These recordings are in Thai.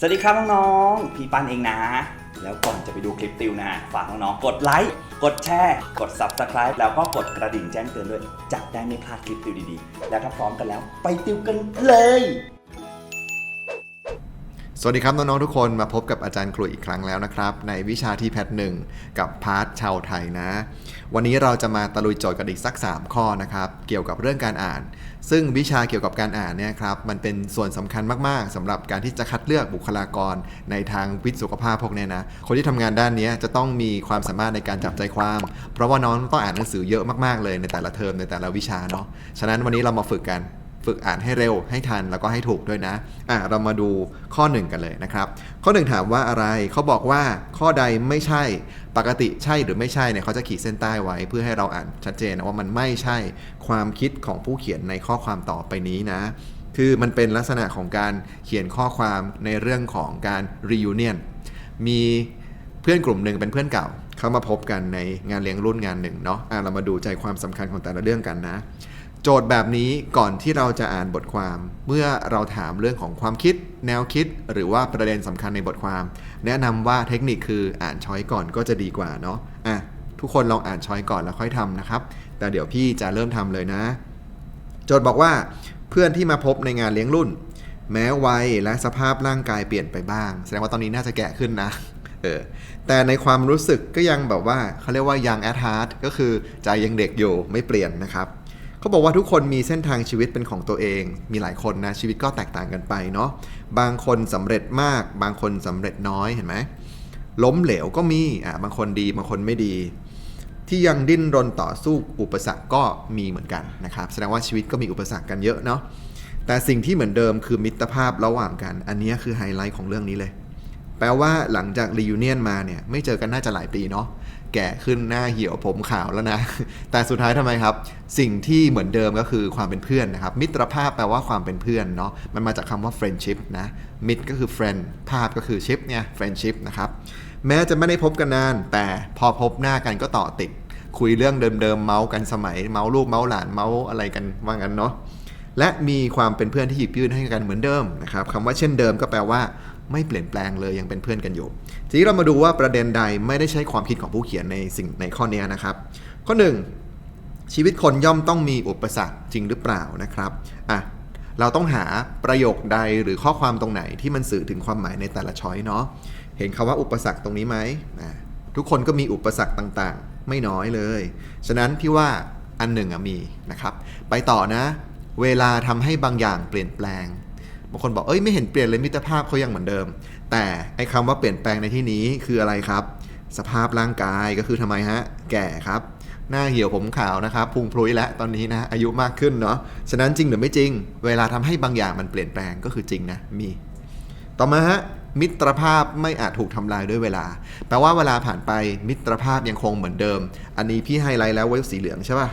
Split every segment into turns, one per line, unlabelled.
สวัสดีครับน้องๆ พี่ปันเองนะ แล้วก่อนจะไปดูคลิปติวนะ ฝากน้องๆ กดไลค์ กดแชร์ กด Subscribe แล้วก็กดกระดิ่งแจ้งเตือนด้วยจะได้ไม่พลาดคลิปติวดีๆ แล้วถ้าพร้อมกันแล้ว ไปติวกันเลย
สวัสดีครับ น้อง ๆ ทุกคนมาพบกับอาจารย์ครุยอีกครั้งแล้วนะครับ ในวิชาที่แพทหนึ่งกับพาร์ทชาวไทยนะ วันนี้เราจะมาตะลุยโจทย์กันอีกสัก 3 ข้อนะครับ เกี่ยวกับเรื่องการอ่าน ซึ่งวิชาเกี่ยวกับการอ่านเนี่ยครับมันเป็นส่วนสำคัญมาก ๆสำหรับการที่จะคัดเลือกบุคลากรในทางวิทย์สุขภาพพวกเนี้ยนะคนที่ทำงานด้านนี้จะต้องมีความสามารถในการจับใจความ เพราะว่าน้องต้องอ่านหนังสือเยอะมากๆเลยในแต่ละเทอมในแต่ละวิชาเนาะฉะนั้นวันนี้เรามาฝึกกัน ฝึกอ่านให้เร็วให้ทันแล้วก็ให้ถูกด้วยนะอะเรามาดูข้อ 1 กันเลยนะครับ ข้อ 1 ถามว่าอะไรเขาบอกว่าข้อใดไม่ใช่ปกติใช่หรือไม่ใช่เนี่ยเขาจะขีดเส้นใต้ไว้ เพื่อให้เราอ่านชัดเจนนะว่ามันไม่ใช่ความคิดของผู้เขียนในข้อความต่อไปนี้นะคือมันเป็นลักษณะของการเขียนข้อความในเรื่องของการ reunion มีเพื่อนกลุ่มหนึ่งเป็นเพื่อนเก่า เขามาพบกันในงานเลี้ยงรุ่นงานหนึ่งเนาะอะเรามาดูใจความสำคัญของแต่ละเรื่องกันนะ โจทย์แบบนี้ก่อนที่เราจะอ่านบทความ เมื่อเราถามเรื่องของความคิด แนวคิด หรือว่าประเด็นสำคัญในบทความ แนะนำว่าเทคนิคคืออ่านช้อยก่อนก็จะดีกว่าเนาะอะทุกคนลองอ่านช้อยก่อนแล้วค่อยทำนะครับ แต่เดี๋ยวพี่จะเริ่มทำเลยนะ โจทย์บอกว่า เพื่อนที่มาพบในงานเลี้ยงรุ่น แม้วัยและสภาพร่างกายเปลี่ยนไปบ้าง แสดงว่าตอนนี้น่าจะแก่ขึ้นนะเออแต่ในความรู้สึกก็ยังแบบว่าเขาเรียกว่ายัง at heart ก็คือใจยังเด็กอยู่ไม่เปลี่ยนนะครับ เขาบอกว่าทุกคนมีเส้นทางชีวิตเป็นของตัวเอง มีหลายคนนะชีวิตก็แตกต่างกันไปเนาะบางคนสำเร็จมาก บางคนสำเร็จน้อยเห็นไหมล้มเหลวก็มีอะบางคนดีบางคนไม่ดี ที่ยังดิ้นรนต่อสู้อุปสรรคก็มีเหมือนกันนะครับแสดงว่าชีวิตก็มีอุปสรรคกันเยอะเนาะแต่สิ่งที่เหมือนเดิมคือมิตรภาพระหว่างกัน อันนี้คือไฮไลท์ของเรื่องนี้เลย แปลว่าหลังจากรี u n เนียนมาเนี่ยไม่เจอกันน่าจะหลายปีเนาะ แก่ขึ้นหน้าเหี่ยวผมขาวแล้วนะ แต่สุดท้ายทำไมครับ สิ่งที่เหมือนเดิมก็คือความเป็นเพื่อนนะครับ มิตรภาพแปลว่าความเป็นเพื่อนเนาะมันมาจากคำว่า friendship นะมิตรก็คือ friend ภาพก็คือ ship เนี่ย friendship นะครับแม้จะไม่ได้พบกันนาน แต่พอพบหน้ากันก็ต่อติด คุยเรื่องเดิมๆเมาส์กันสมัยเมาส์ลูกเมาส์หลานเมาส์อะไรกันว่างั้นเนาะและมีความเป็นเพื่อนที่หยิบยื่นให้กันเหมือนเดิมนะครับคำว่าเช่นเดิมก็แปลว่า ไม่เปลี่ยนแปลงเลยยังเป็นเพื่อนกันอยู่ทีนี้เรามาดูว่าประเด็นใดไม่ได้ใช้ความคิดของผู้เขียนในสิ่งในข้อนี้นะครับ ข้อ 1 ชีวิตคนย่อมต้องมีอุปสรรคจริงหรือเปล่านะครับอะเราต้องหาประโยคใดหรือข้อความตรงไหนที่มันสื่อถึงความหมายในแต่ละช้อยเนาะเห็นคำว่าอุปสรรคตรงนี้ไหมอะทุกคนก็มีอุปสรรคต่างๆ ไม่น้อยเลย ฉะนั้นพี่ว่าอันหนึ่งมีนะครับ ไปต่อนะ เวลาทำให้บางอย่างเปลี่ยนแปลง บางคนบอกเอ้ยไม่เห็นเปลี่ยนเลยมิตรภาพเขายังเหมือนเดิม แต่ไอ้คำว่าเปลี่ยนแปลงในที่นี้คืออะไรครับ สภาพร่างกายก็คือทำไมฮะ แก่ครับ หน้าเหี่ยวผมขาวนะครับพุงพลุยแล้วตอนนี้นะอายุมากขึ้นเนาะฉะนั้นจริงหรือไม่จริง เวลาทำให้บางอย่างมันเปลี่ยนแปลงก็คือจริงนะมี ต่อมาฮะมิตรภาพไม่อาจถูกทำลายด้วยเวลา แปลว่าเวลาผ่านไปมิตรภาพยังคงเหมือนเดิม อันนี้พี่ไฮไลท์แล้วไว้สีเหลืองใช่ป่ะ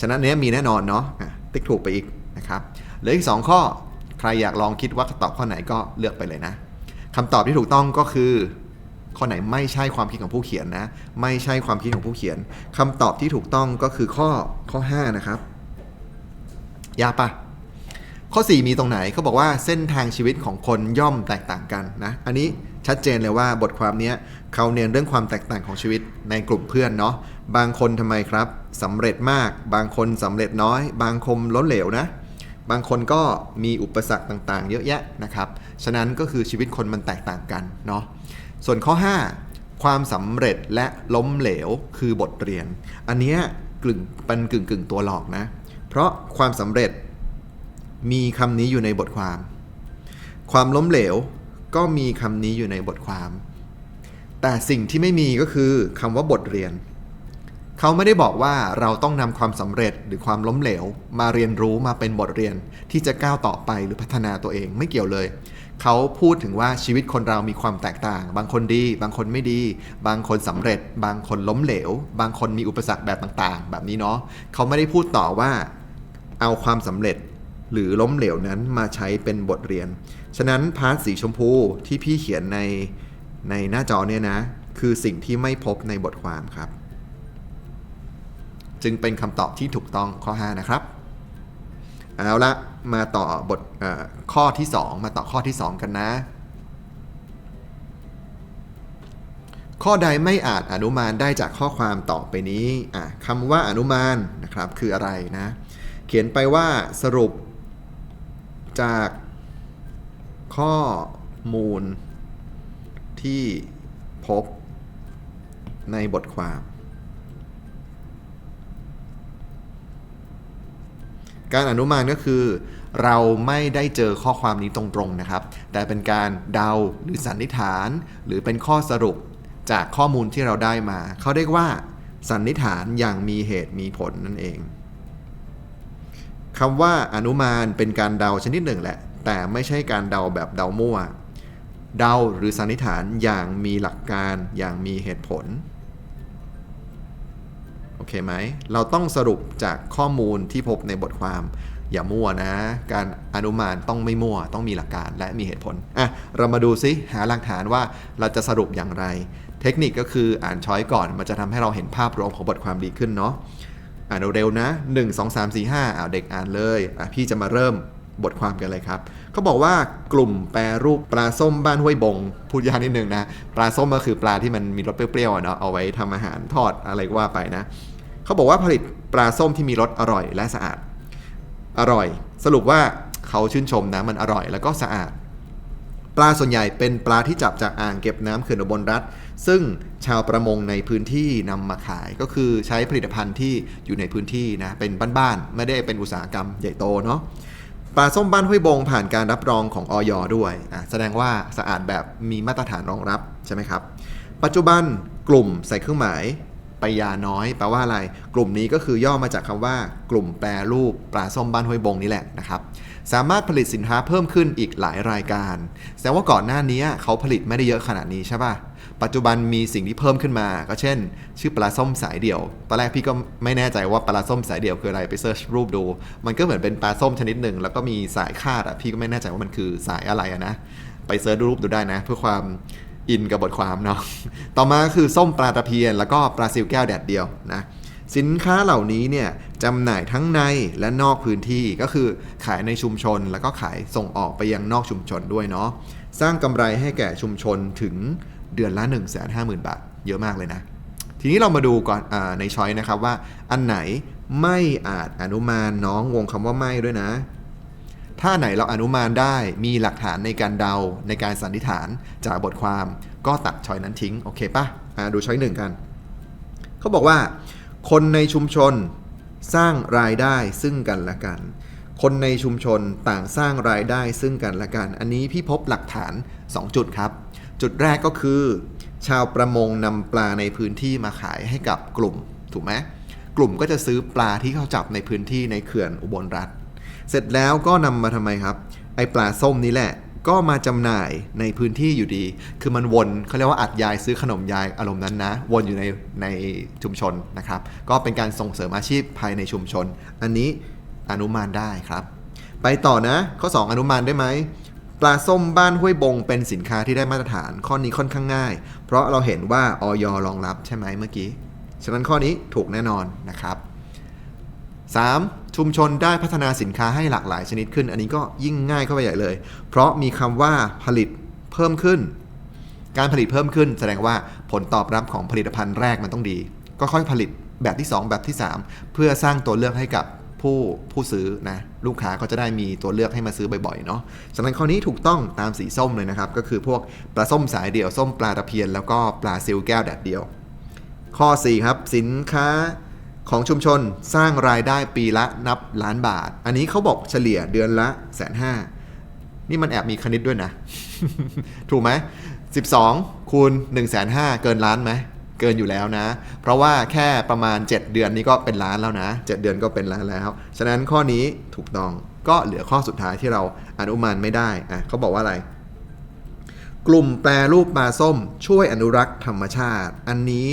ฉะนั้นเนี้ยมีแน่นอนเนาะอะติ๊กถูกไปอีกนะครับเหลืออีก 2 ข้อ ใครอยากลองคิดว่าตอบข้อไหนก็เลือกไปเลยนะคำตอบที่ถูกต้องก็คือ ข้อไหนไม่ใช่ความคิดของผู้เขียนนะ ไม่ใช่ความคิดของผู้เขียนคำตอบที่ถูกต้องก็คือข้อข้อ 5 นะครับ ยากปะข้อ 4 มีตรงไหนเขาบอกว่าเส้นทางชีวิตของคนย่อมแตกต่างกันนะ อันนี้ชัดเจนเลยว่าบทความนี้เขาเน้นเรื่องความแตกต่างของชีวิตในกลุ่มเพื่อนเนาะบางคนทำไมครับสำเร็จมาก บางคนสำเร็จน้อย บางคนล้มเหลวนะ บางคนก็มีอุปสรรคต่างๆ เยอะแยะนะครับ ฉะนั้นก็คือชีวิตคนมันแตกต่างกันเนาะ ส่วนข้อ 5 ความสำเร็จและล้มเหลวคือบทเรียน อันเนี้ยกึ่งเป็นกึ่งกึ่งตัวหลอกนะ เพราะความสำเร็จมีคำนี้อยู่ในบทความ ความล้มเหลวก็มีคำนี้อยู่ในบทความ แต่สิ่งที่ไม่มีก็คือคำว่าบทเรียน เขาไม่ได้บอกว่าเราต้องนำความสำเร็จหรือความล้มเหลว มาเรียนรู้มาเป็นบทเรียนที่จะก้าวต่อไปหรือพัฒนาตัวเองไม่เกี่ยวเลย เขาพูดถึงว่าชีวิตคนเรามีความแตกต่าง บางคนดี บางคนไม่ดี บางคนสำเร็จ บางคนล้มเหลว บางคนมีอุปสรรคแบบต่างๆ แบบนี้เนาะเขาไม่ได้พูดต่อว่าเอาความสำเร็จหรือล้มเหลวนั้นมาใช้เป็นบทเรียน ฉะนั้นพาร์ทสีชมพูที่พี่เขียนในในหน้าจอเนี่ยนะ คือสิ่งที่ไม่พบในบทความครับ จึงเป็นคำตอบที่ถูกต้องข้อ 5 นะครับ เอาละมาต่อบทอข้อที่ 2 มาต่อข้อที่ 2 กันนะ ข้อใดไม่อาจอนุมานได้จากข้อความต่อไปนี้คำว่าอนุมานนะครับคืออะไรนะ เขียนไปว่าสรุปจากข้อมูลที่พบในบทความ การอนุมานก็คือ เราไม่ได้เจอข้อความนี้ตรงๆนะครับ แต่เป็นการเดาหรือสันนิษฐาน หรือเป็นข้อสรุปจากข้อมูลที่เราได้มา เขาเรียกว่า สันนิษฐานอย่างมีเหตุมีผลนั่นเองคำว่าอนุมานเป็นการเดาชนิดหนึ่งแหละ แต่ไม่ใช่การเดาแบบเดามั่ว เดาหรือสันนิษฐานอย่างมีหลักการอย่างมีเหตุผล โอเคไหม เราต้องสรุปจากข้อมูลที่พบในบทความ อย่ามั่วนะ การอนุมานต้องไม่มั่ว ต้องมีหลักการและมีเหตุผล อะ เรามาดูซิหาหลักฐานว่าเราจะสรุปอย่างไร เทคนิคก็คืออ่านช้อยก่อน มันจะทำให้เราเห็นภาพรวมของบทความดีขึ้นเนาะ อ่านเร็วๆนะ 1 2 3 4 5อ่าเด็กอ่านเลย อะพี่จะมาเริ่ม บทความกันเลยครับเขาบอกว่ากลุ่มแปรรูปปลาส้มบ้านห้วยบง พูดยากนิดนึงนะ ปลาส้มก็คือปลาที่มันมีรสเปรี้ยวๆเนาะเอาไว้ทำอาหารทอดอะไรก็ว่าไปนะเขาบอกว่าผลิตปลาส้มที่มีรสอร่อยและสะอาด อร่อย สรุปว่าเขาชื่นชมนะมันอร่อยแล้วก็สะอาด ปลาส่วนใหญ่เป็นปลาที่จับจากอ่างเก็บน้ำเขื่อนอุบลรัฐ ซึ่งชาวประมงในพื้นที่นำมาขายก็คือใช้ผลิตภัณฑ์ที่อยู่ในพื้นที่นะเป็นบ้านๆไม่ได้เป็นอุตสาหกรรมใหญ่โตเนาะ ปลาส้มบ้านห้วยบงผ่านการรับรองของออยด้วยแสดงว่าสะอาดแบบมีมาตรฐานรองรับใช่ไหมครับ ปัจจุบันกลุ่มใส่เครื่องหมายไปยาน้อยแปลว่าอะไร กลุ่มนี้ก็คือย่อมาจากคำว่า กลุ่มแปรรูปปลาส้มบ้านห้วยบงนี่แหละนะครับ สามารถผลิตสินค้าเพิ่มขึ้นอีกหลายรายการ แสดงว่าก่อนหน้านี้เขาผลิตไม่ได้เยอะขนาดนี้ใช่ป่ะ ปัจจุบันมีสิ่งที่เพิ่มขึ้นมา ก็เช่น ชื่อปลาส้มสายเดี่ยว ตอนแรกพี่ก็ไม่แน่ใจว่าปลาส้มสายเดี่ยวคืออะไรไปเซิร์ชรูปดู มันก็เหมือนเป็นปลาส้มชนิดหนึ่ง แล้วก็มีสายคาดอะพี่ก็ไม่แน่ใจว่ามันคือสายอะไรอะนะ ไปเซิร์ชดูรูปดูได้นะ เพื่อความอินกับบทความเนาะ ต่อมาคือส้มปลาตะเพียน แล้วก็ปลาซิวแก้วแดดเดียวนะสินค้าเหล่านี้เนี่ยจำหน่ายทั้งในและนอกพื้นที่ก็คือขายในชุมชนแล้วก็ขายส่งออกไปยังนอกชุมชนด้วยเนาะสร้างกำไรให้แก่ชุมชนถึง เดือนละ 1 5 0 0 0 0 บาท เยอะมากเลยนะ ทีนี้เรามาดูก่อนอในช้อยนะครับว่าอันไหนไม่อาจอนุมานน้องวงคำว่าไม่ด้วยนะ ถ้าไหนเราอนุมานได้มีหลักฐานในการเดาในการสันนิษฐานจากบทความก็ตัดช้อยนั้นทิ้ง โอเคปะ่ะดูช้อยหนึ่งกัน เขาบอกว่า คนในชุมชนสร้างรายได้ซึ่งกันและกัน คนในชุมชนต่างสร้างรายได้ซึ่งกันและกัน อันนี้พี่พบหลักฐาน 2 จุดครับ จุดแรกก็คือ ชาวประมงนำปลาในพื้นที่มาขายให้กับกลุ่มถูกไหมกลุ่มก็จะซื้อปลาที่เขาจับในพื้นที่ในเขื่อนอุบลรัฐ เสร็จแล้วก็นำมาทำไมครับ ไอปลาส้มนี้แหละ ก็มาจำหน่ายในพื้นที่อยู่ดี คือมันวนเขาเรียกว่าอัดยายซื้อขนมยายอารมณ์นั้นนะ วนอยู่ในในชุมชนนะครับ ก็เป็นการส่งเสริมอาชีพภายในชุมชน อันนี้อนุมานได้ครับ ไปต่อนะ ข้อ 2 อนุมานได้ไหม ปลาส้มบ้านห้วยบงเป็นสินค้าที่ได้มาตรฐานข้อนี้ค่อนข้างง่าย เพราะเราเห็นว่าออยรองรับใช่ไหมเมื่อกี้ ฉะนั้นข้อนี้ถูกแน่นอนนะครับ 3. ชุมชนได้พัฒนาสินค้าให้หลากหลายชนิดขึ้น อันนี้ก็ยิ่งง่ายเข้าไปใหญ่เลย เพราะมีคำว่าผลิตเพิ่มขึ้น การผลิตเพิ่มขึ้น แสดงว่าผลตอบรับของผลิตภัณฑ์แรกมันต้องดี ก็ค่อยผลิตแบบที่ 2 แบบที่ 3 เพื่อสร้างตัวเลือกให้กับผู้ผู้ซื้อนะ ลูกค้าก็จะได้มีตัวเลือกให้มาซื้อบ่อยๆเนาะฉะนั้นข้อนี้ถูกต้องตามสีส้มเลยนะครับ ก็คือพวกปลาส้มสายเดี่ยวส้มปลาตะเพียน แล้วก็ปลาซิลแก้วแดดเดียว ข้อ 4 ครับ สินค้าของชุมชนสร้างรายได้ปีละนับล้านบาท อันนี้เขาบอกเฉลี่ยเดือนละแสนห้านี่มันแอบมีคณิตด้วยนะ ถูกไหม 12คูณ1นึ่งแสนห้าเกินล้านไหม เกินอยู่แล้วนะ เพราะว่าแค่ประมาณ 7 เดือนนี้ก็เป็นล้านแล้วนะ 7 เดือนก็เป็นล้านแล้ว ฉะนั้นข้อนี้ถูกต้องก็เหลือข้อสุดท้ายที่เราอนุมานไม่ได้อะเขาบอกว่าอะไร กลุ่มแปรรูปปลาส้มช่วยอนุรักษ์ธรรมชาติ อันนี้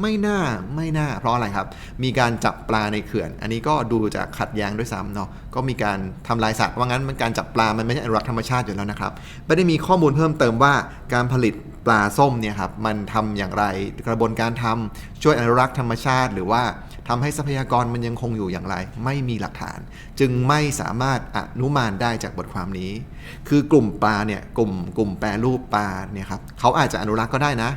ไม่น่าไม่น่า เพราะอะไรครับ มีการจับปลาในเขื่อน อันนี้ก็ดูจะขัดแย้งด้วยซ้ำเนาะก็มีการทำลายสัตว์ว่างั้นมันการจับปลามันไม่ใช่อนุรักษ์ธรรมชาติอยู่แล้วนะครับไม่ได้มีข้อมูลเพิ่มเติมว่าการผลิตปลาส้มเนี่ยครับมันทำอย่างไรกระบวนการทำช่วยอนุรักษ์ธรรมชาติ หรือว่าทำให้ทรัพยากรมันยังคงอยู่อย่างไร ไม่มีหลักฐาน จึงไม่สามารถอนุมานได้จากบทความนี้ คือกลุ่มปลาเนี่ยกลุ่มกลุ่มแปรรูปปลาเนี่ยครับเขาอาจจะอนุรักษ์ก็ได้นะ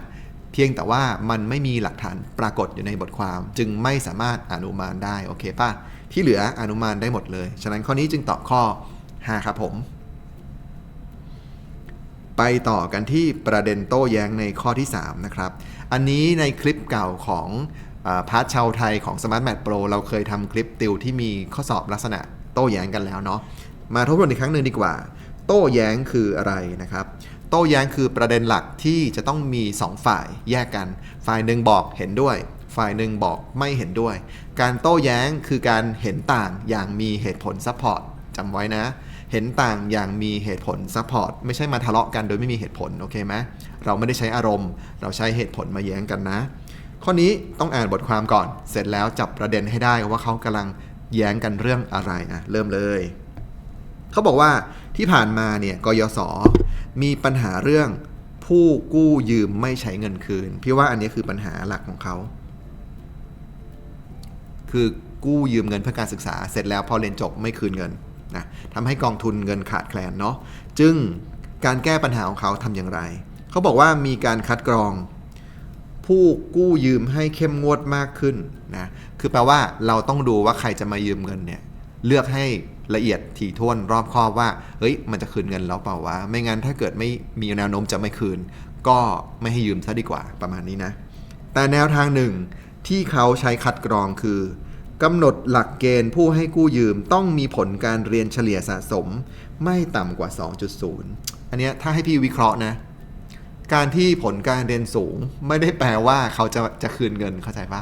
เพียงแต่ว่ามันไม่มีหลักฐานปรากฏอยู่ในบทความ จึงไม่สามารถอนุมานได้โอเคป่ะที่เหลืออนุมานได้หมดเลย ฉะนั้นข้อนี้จึงตอบข้อ 5 ครับผม ไปต่อกันที่ประเด็นโต้แย้งในข้อที่ 3 นะครับ อันนี้ในคลิปเก่าของอพาร์ทชาวไทยของ Smart Mat Pro เราเคยทำคลิปติวที่มีข้อสอบลักษณะโต้แย้งกันแล้วเนาะมาทบทวนอีกครั้งหนึ่งดีกว่า โต้แย้งคืออะไรนะครับ โต้แย้งคือประเด็นหลักที่จะต้องมี 2 ฝ่ายแยกกัน ฝ่ายหนึ่งบอกเห็นด้วย ฝ่ายหนึ่งบอกไม่เห็นด้วย การโต้แย้งคือการเห็นต่างอย่างมีเหตุผลซัพพอร์ตจำไว้นะ เห็นต่างอย่างมีเหตุผลซัพพอร์ตไม่ใช่มาทะเลาะกันโดยไม่มีเหตุผลโอเคไหมเราไม่ได้ใช้อารมณ์ เราใช้เหตุผลมาแย้งกันนะ ข้อนี้ต้องอ่านบทความก่อน เสร็จแล้วจับประเด็นให้ได้ว่าเขากำลังแย้งกันเรื่องอะไรอะเริ่มเลย เขาบอกว่า ที่ผ่านมาเนี่ยกยศมีปัญหาเรื่องผู้กู้ยืมไม่ใช้เงินคืน พี่ว่าอันนี้คือปัญหาหลักของเขา คือกู้ยืมเงินเพื่อการศึกษาเสร็จแล้วพอเรียนจบไม่คืนเงินนะทำให้กองทุนเงินขาดแคลนเนาะจึงการแก้ปัญหาของเขาทำอย่างไร เขาบอกว่ามีการคัดกรอง ผู้กู้ยืมให้เข้มงวดมากขึ้นนะคือแปลว่าเราต้องดูว่าใครจะมายืมเงินเนี่ยเลือกให้ ละเอียดถี่ถ้วนรอบคอบว่า เฮ้ย มันจะคืนเงินแล้วเปล่าวะ ไม่งั้นถ้าเกิดไม่มีแนวโน้มจะไม่คืน ก็ไม่ให้ยืมซะดีกว่าประมาณนี้นะ แต่แนวทางหนึ่งที่เขาใช้คัดกรองคือกำหนดหลักเกณฑ์ผู้ให้กู้ยืมต้องมีผลการเรียนเฉลี่ยสะสมไม่ต่ำกว่า 2.0 อันนี้ถ้าให้พี่วิเคราะห์นะ การที่ผลการเรียนสูงไม่ได้แปลว่าเขาจะจะคืนเงินเข้าใจปะ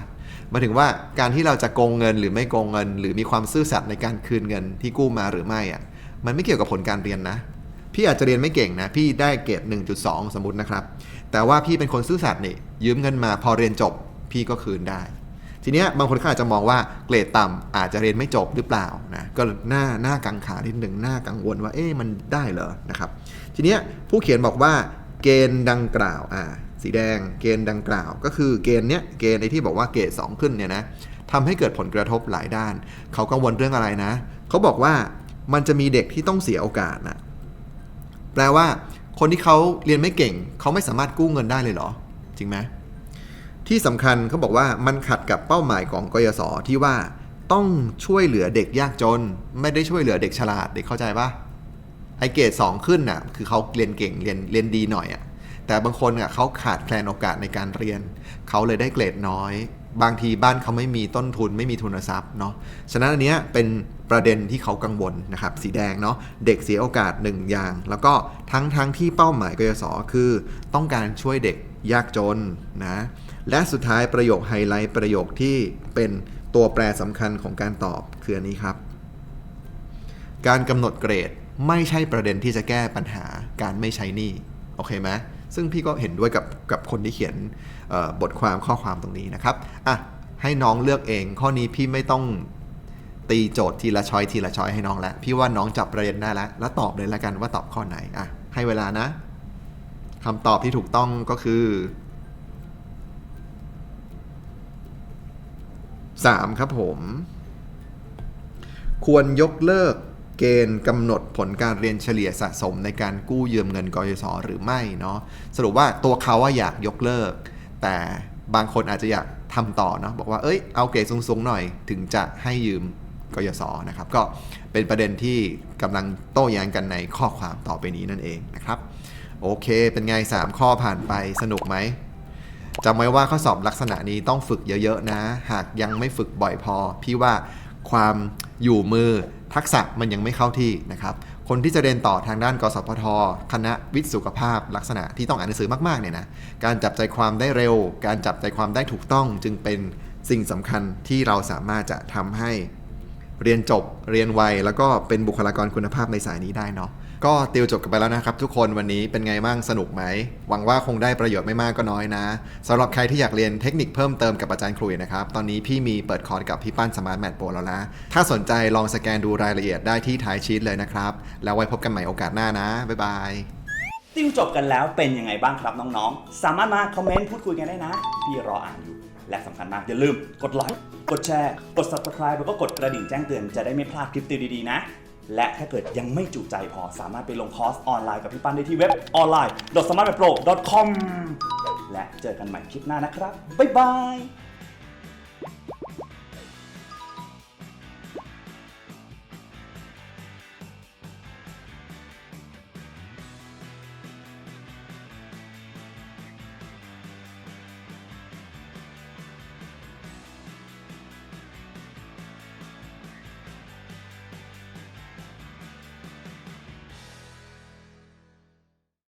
มาถึงว่าการที่เราจะโกงเงินหรือไม่โกงเงิน หรือมีความซื่อสัตย์ในการคืนเงินที่กู้มาหรือไม่อะมันไม่เกี่ยวกับผลการเรียนนะ พี่อาจจะเรียนไม่เก่งนะ พี่ได้เกรด1.2 สมมตินะครับ แต่ว่าพี่เป็นคนซื่อสัตย์นี่ยืมเงินมาพอเรียนจบ พี่ก็คืนได้ ทีเนี้ยบางคนเขาอาจจะมองว่าเกรดต่ำอาจจะเรียนไม่จบหรือเปล่านะก็หน้าหน้ากังขานิดหนึ่งหน้ากังวลว่าเอ๊ะมันได้เหรอนะครับ ทีเนี้ยผู้เขียนบอกว่าเกณฑ์ดังกล่าวอ่า สีแดงเกณฑ์ดังกล่าว ก็คือเกณฑ์เนี้ยเกณฑ์ไอ้ที่บอกว่าเกรด2ขึ้นเนี่ยนะทำให้เกิดผลกระทบหลายด้าน เขากังวลเรื่องอะไรนะ เขาบอกว่ามันจะมีเด็กที่ต้องเสียโอกาสนะแปลว่าคนที่เขาเรียนไม่เก่ง เขาไม่สามารถกู้เงินได้เลยเหรอ จริงไหมที่สำคัญเขาบอกว่ามันขัดกับเป้าหมายของกยศที่ว่าต้องช่วยเหลือเด็กยากจน ไม่ได้ช่วยเหลือเด็กฉลาดเด็กเข้าใจปะไอเกรดสองขึ้นน่ะคือเขาเรียนเก่งเรียนเรียนดีหน่อยอะ่ะ แต่บางคนอะเขาขาดแคลนโอกาสในการเรียน เขาเลยได้เกรดน้อย บางทีบ้านเขาไม่มีต้นทุนไม่มีทุนทรัพย์เนาะฉะนั้นอันเนี้ยเป็นประเด็นที่เขากังวลนะครับสีแดงเนาะเด็กเสียโอกาสหนึ่งอย่าง แล้วก็ทั้งทั้งที่เป้าหมายกยศคือ ต้องการช่วยเด็กยากจนนะและสุดท้ายประโยคไฮไลท์ประโยคที่เป็นตัวแปรสำคัญของการตอบคืออันนี้ครับ การกำหนดเกรดไม่ใช่ประเด็นที่จะแก้ปัญหาการไม่ใช้หนี้โอเคไหม ซึ่งพี่ก็เห็นด้วยกับกับคนที่เขียนบทความข้อความตรงนี้นะครับอะให้น้องเลือกเอง ข้อนี้พี่ไม่ต้องตีโจทย์ทีละช้อยทีละช้อยให้น้องแล้วพี่ว่าน้องจับประเด็นได้แล้ว แล้วตอบเลยล้วกันว่าตอบข้อไหนอะให้เวลานะคำตอบที่ถูกต้องก็คือ 3 ครับผม ควรยกเลิก เกณฑ์กำหนดผลการเรียนเฉลี่ยสะสมในการกู้ยืมเงินกยศหรือไม่เนาะสรุปว่าตัวเขาว่าอยากยกเลิก แต่บางคนอาจจะอยากทำต่อเนาะบอกว่าเอ้ยเอาเกรดสูงๆหน่อยถึงจะให้ยืมกยศนะครับ ก็เป็นประเด็นที่กำลังโต้แย้งกันในข้อความต่อไปนี้นั่นเองนะครับ โอเค เป็นไง 3 ข้อผ่านไปสนุกไหมจำไว้ว่าข้อสอบลักษณะนี้ต้องฝึกเยอะๆนะ หากยังไม่ฝึกบ่อยพอ พี่ว่าความอยู่มือ ทักษะมันยังไม่เข้าที่นะครับคนที่จะเรียนต่อทางด้านกสพทคณะวิทย์สุขภาพลักษณะที่ต้องอ่านหนังสือมากๆเนี่ยนะการจับใจความได้เร็ว การจับใจความได้ถูกต้องจึงเป็นสิ่งสำคัญที่เราสามารถจะทำให้เรียนจบเรียนไวแล้วก็เป็นบุคลากรคุณภาพในสายนี้ได้เนาะ ก็ติวจบกันไปแล้วนะครับ ทุกคนวันนี้เป็นไงบ้างสนุกไหม หวังว่าคงได้ประโยชน์ไม่มากก็น้อยนะสำหรับใครที่อยากเรียนเทคนิคเพิ่มเติมกับอาจารย์ครุยนะครับ ตอนนี้พี่มีเปิดคอร์สกับพี่ปั้นสมาร์ทแมทโปรแล้วนะ ถ้าสนใจลองสแกนดูรายละเอียดได้ที่ท้ายชีตเลยนะครับ แล้วไว้พบกันใหม่โอกาสหน้านะ บ๊ายบาย
ติวจบกันแล้วเป็นยังไงบ้างครับน้องๆ สามารถมาคอมเมนต์พูดคุยกันได้นะ พี่รออ่านอยู่ และสำคัญมากอย่าลืม กดไลค์ กดแชร์ กด subscribe แล้วก็กดกระดิ่งแจ้งเตือนจะได้ไม่พลาดคลิปติวดีๆนะ และถ้าเกิดยังไม่จุใจพอสามารถไปลงคอร์สออนไลน์กับพี่ปั้นได้ที่เว็บออนไลน์ s m a r t p r o com และเจอกันใหม่คลิปหน้านะครับ บ๊ายบาย